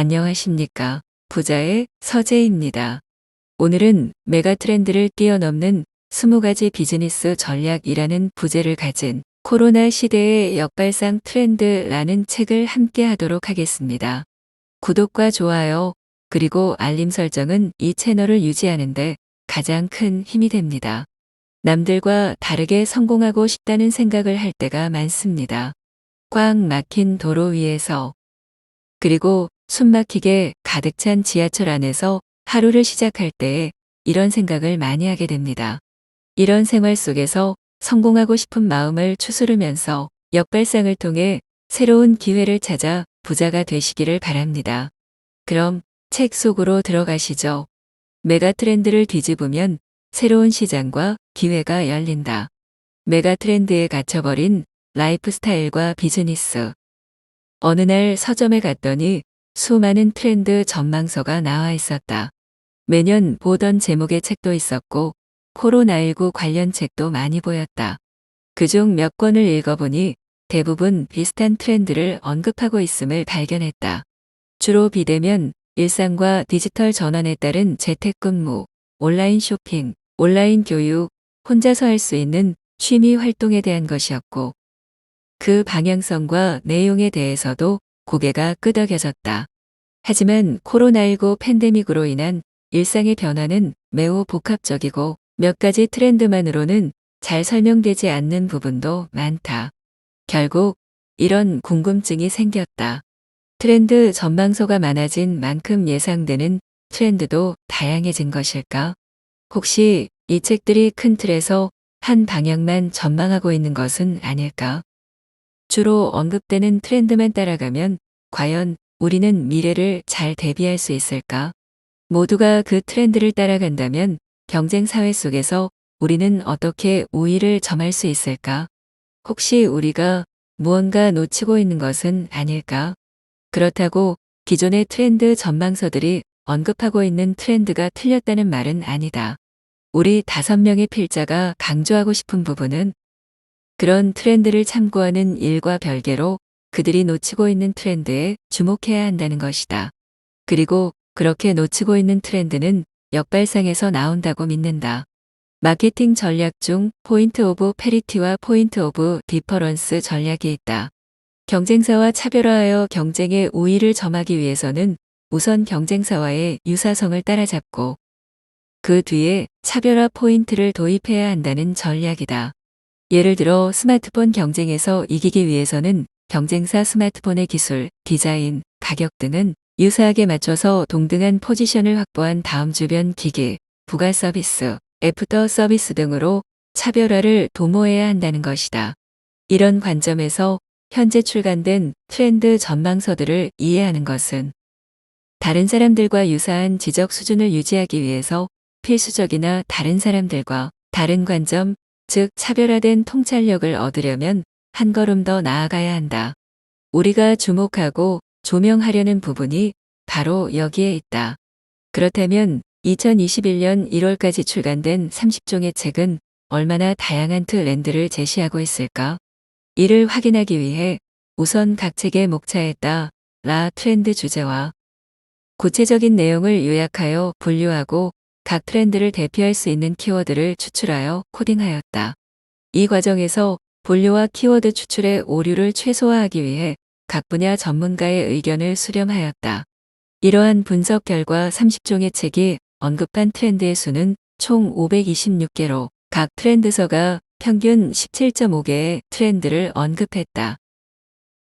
안녕하십니까. 부자의 서재입니다. 오늘은 메가 트렌드를 뛰어넘는 20가지 비즈니스 전략이라는 부제를 가진 코로나 시대의 역발상 트렌드라는 책을 함께 하도록 하겠습니다. 구독과 좋아요, 그리고 알림 설정은 이 채널을 유지하는데 가장 큰 힘이 됩니다. 남들과 다르게 성공하고 싶다는 생각을 할 때가 많습니다. 꽉 막힌 도로 위에서 그리고 숨막히게 가득 찬 지하철 안에서 하루를 시작할 때에 이런 생각을 많이 하게 됩니다. 이런 생활 속에서 성공하고 싶은 마음을 추스르면서 역발상을 통해 새로운 기회를 찾아 부자가 되시기를 바랍니다. 그럼 책 속으로 들어가시죠. 메가 트렌드를 뒤집으면 새로운 시장과 기회가 열린다. 메가 트렌드에 갇혀버린 라이프 스타일과 비즈니스. 어느 날 서점에 갔더니 수많은 트렌드 전망서가 나와 있었다. 매년 보던 제목의 책도 있었고 코로나19 관련 책도 많이 보였다. 그중 몇 권을 읽어보니 대부분 비슷한 트렌드를 언급하고 있음을 발견했다. 주로 비대면, 일상과 디지털 전환에 따른 재택근무, 온라인 쇼핑, 온라인 교육, 혼자서 할 수 있는 취미 활동에 대한 것이었고 그 방향성과 내용에 대해서도 고개가 끄덕여졌다. 하지만 코로나19 팬데믹으로 인한 일상의 변화는 매우 복합적이고 몇 가지 트렌드만으로는 잘 설명되지 않는 부분도 많다. 결국 이런 궁금증이 생겼다. 트렌드 전망서가 많아진 만큼 예상되는 트렌드도 다양해진 것일까? 혹시 이 책들이 큰 틀에서 한 방향만 전망하고 있는 것은 아닐까? 주로 언급되는 트렌드만 따라가면 과연 우리는 미래를 잘 대비할 수 있을까? 모두가 그 트렌드를 따라간다면 경쟁 사회 속에서 우리는 어떻게 우위를 점할 수 있을까? 혹시 우리가 무언가 놓치고 있는 것은 아닐까? 그렇다고 기존의 트렌드 전망서들이 언급하고 있는 트렌드가 틀렸다는 말은 아니다. 우리 다섯 명의 필자가 강조하고 싶은 부분은 그런 트렌드를 참고하는 일과 별개로 그들이 놓치고 있는 트렌드에 주목해야 한다는 것이다. 그리고 그렇게 놓치고 있는 트렌드는 역발상에서 나온다고 믿는다. 마케팅 전략 중 포인트 오브 페리티와 포인트 오브 디퍼런스 전략이 있다. 경쟁사와 차별화하여 경쟁의 우위를 점하기 위해서는 우선 경쟁사와의 유사성을 따라잡고 그 뒤에 차별화 포인트를 도입해야 한다는 전략이다. 예를 들어 스마트폰 경쟁에서 이기기 위해서는 경쟁사 스마트폰의 기술, 디자인, 가격 등은 유사하게 맞춰서 동등한 포지션을 확보한 다음 주변 기기, 부가 서비스, 애프터 서비스 등으로 차별화를 도모해야 한다는 것이다. 이런 관점에서 현재 출간된 트렌드 전망서들을 이해하는 것은 다른 사람들과 유사한 지적 수준을 유지하기 위해서 필수적이나 다른 사람들과 다른 관점, 즉 차별화된 통찰력을 얻으려면 한 걸음 더 나아가야 한다. 우리가 주목하고 조명하려는 부분이 바로 여기에 있다. 그렇다면 2021년 1월까지 출간된 30종의 책은 얼마나 다양한 트렌드를 제시하고 있을까? 이를 확인하기 위해 우선 각 책의 목차에 따라 트렌드 주제와 구체적인 내용을 요약하여 분류하고 각 트렌드를 대표할 수 있는 키워드를 추출하여 코딩하였다. 이 과정에서 분류와 키워드 추출의 오류를 최소화하기 위해 각 분야 전문가의 의견을 수렴하였다. 이러한 분석 결과 30종의 책이 언급한 트렌드의 수는 총 526개로 각 트렌드서가 평균 17.5개의 트렌드를 언급했다.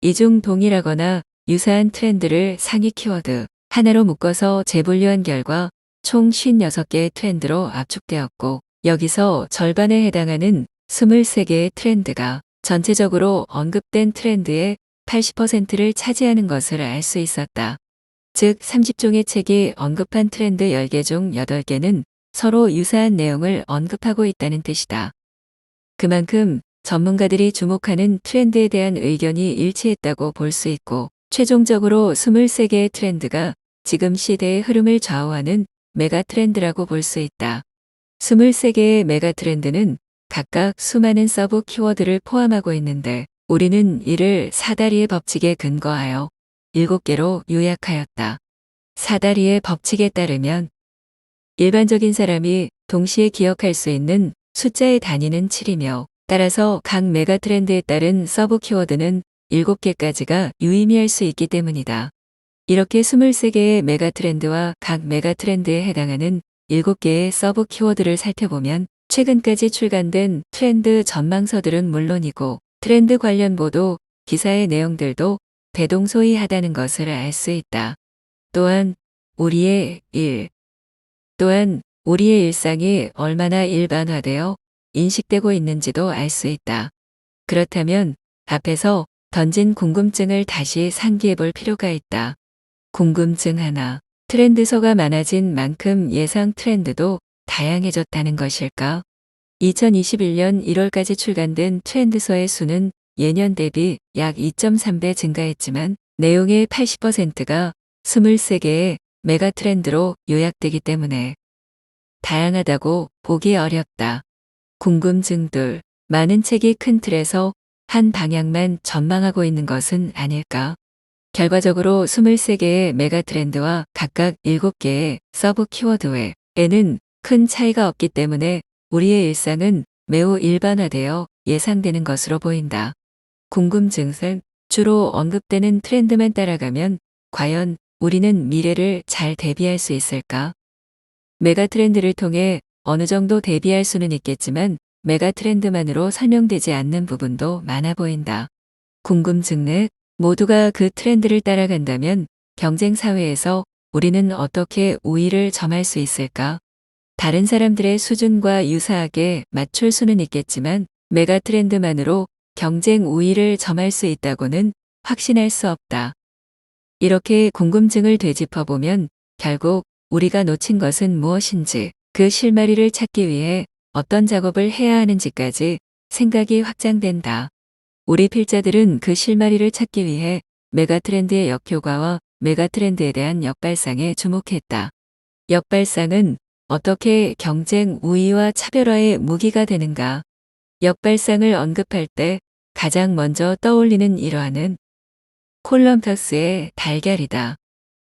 이 중 동일하거나 유사한 트렌드를 상위 키워드 하나로 묶어서 재분류한 결과 총 56개의 트렌드로 압축되었고 여기서 절반에 해당하는 23개의 트렌드가 전체적으로 언급된 트렌드의 80%를 차지하는 것을 알 수 있었다. 즉 30종의 책이 언급한 트렌드 10개 중 8개는 서로 유사한 내용을 언급하고 있다는 뜻이다. 그만큼 전문가들이 주목하는 트렌드에 대한 의견이 일치했다고 볼 수 있고 최종적으로 23개의 트렌드가 지금 시대의 흐름을 좌우하는 메가 트렌드라고 볼 수 있다. 23개의 메가 트렌드는 각각 수많은 서브 키워드를 포함하고 있는데 우리는 이를 사다리의 법칙에 근거하여 7개로 요약하였다. 사다리의 법칙에 따르면 일반적인 사람이 동시에 기억할 수 있는 숫자의 단위는 7이며 따라서 각 메가 트렌드에 따른 서브 키워드는 7개까지가 유의미할 수 있기 때문이다. 이렇게 23개의 메가 트렌드와 각 메가 트렌드에 해당하는 7개의 서브 키워드를 살펴보면 최근까지 출간된 트렌드 전망서들은 물론이고 트렌드 관련 보도, 기사의 내용들도 대동소이하다는 것을 알 수 있다. 또한 우리의 일, 또한 우리의 일상이 얼마나 일반화되어 인식되고 있는지도 알 수 있다. 그렇다면 앞에서 던진 궁금증을 다시 상기해 볼 필요가 있다. 궁금증 하나. 트렌드서가 많아진 만큼 예상 트렌드도 다양해졌다는 것일까? 2021년 1월까지 출간된 트렌드서의 수는 예년 대비 약 2.3배 증가했지만 내용의 80%가 23개의 메가 트렌드로 요약되기 때문에 다양하다고 보기 어렵다. 궁금증들, 많은 책이 큰 틀에서 한 방향만 전망하고 있는 것은 아닐까? 결과적으로 23개의 메가 트렌드와 각각 7개의 서브 키워드 외에는 큰 차이가 없기 때문에 우리의 일상은 매우 일반화되어 예상되는 것으로 보인다. 궁금증은 주로 언급되는 트렌드만 따라가면 과연 우리는 미래를 잘 대비할 수 있을까? 메가 트렌드를 통해 어느 정도 대비할 수는 있겠지만 메가 트렌드만으로 설명되지 않는 부분도 많아 보인다. 궁금증은 모두가 그 트렌드를 따라간다면 경쟁 사회에서 우리는 어떻게 우위를 점할 수 있을까? 다른 사람들의 수준과 유사하게 맞출 수는 있겠지만 메가 트렌드만으로 경쟁 우위를 점할 수 있다고는 확신할 수 없다. 이렇게 궁금증을 되짚어 보면 결국 우리가 놓친 것은 무엇인지 그 실마리를 찾기 위해 어떤 작업을 해야 하는지까지 생각이 확장된다. 우리 필자들은 그 실마리를 찾기 위해 메가트렌드의 역효과와 메가트렌드에 대한 역발상에 주목했다. 역발상은 어떻게 경쟁 우위와 차별화의 무기가 되는가? 역발상을 언급할 때 가장 먼저 떠올리는 일화는 콜럼버스의 달걀이다.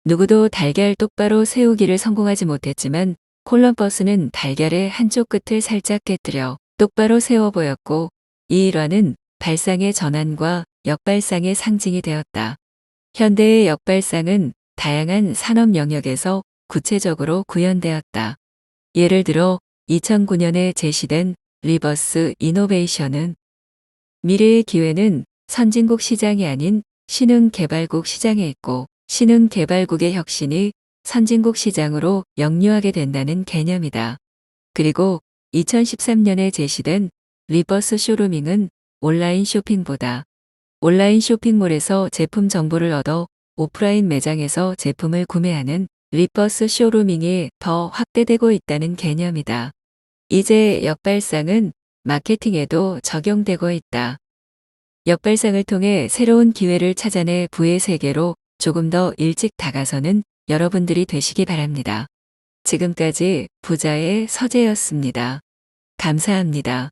누구도 달걀 똑바로 세우기를 성공하지 못했지만 콜럼버스는 달걀의 한쪽 끝을 살짝 깨뜨려 똑바로 세워 보였고 이 일화는 발상의 전환과 역발상의 상징이 되었다. 현대의 역발상은 다양한 산업 영역에서 구체적으로 구현되었다. 예를 들어 2009년에 제시된 리버스 이노베이션은 미래의 기회는 선진국 시장이 아닌 신흥 개발국 시장에 있고 신흥 개발국의 혁신이 선진국 시장으로 역류하게 된다는 개념이다. 그리고 2013년에 제시된 리버스 쇼루밍은 온라인 쇼핑보다 온라인 쇼핑몰에서 제품 정보를 얻어 오프라인 매장에서 제품을 구매하는 리버스 쇼루밍이 더 확대되고 있다는 개념이다. 이제 역발상은 마케팅에도 적용되고 있다. 역발상을 통해 새로운 기회를 찾아내 부의 세계로 조금 더 일찍 다가서는 여러분들이 되시기 바랍니다. 지금까지 부자의 서재였습니다. 감사합니다.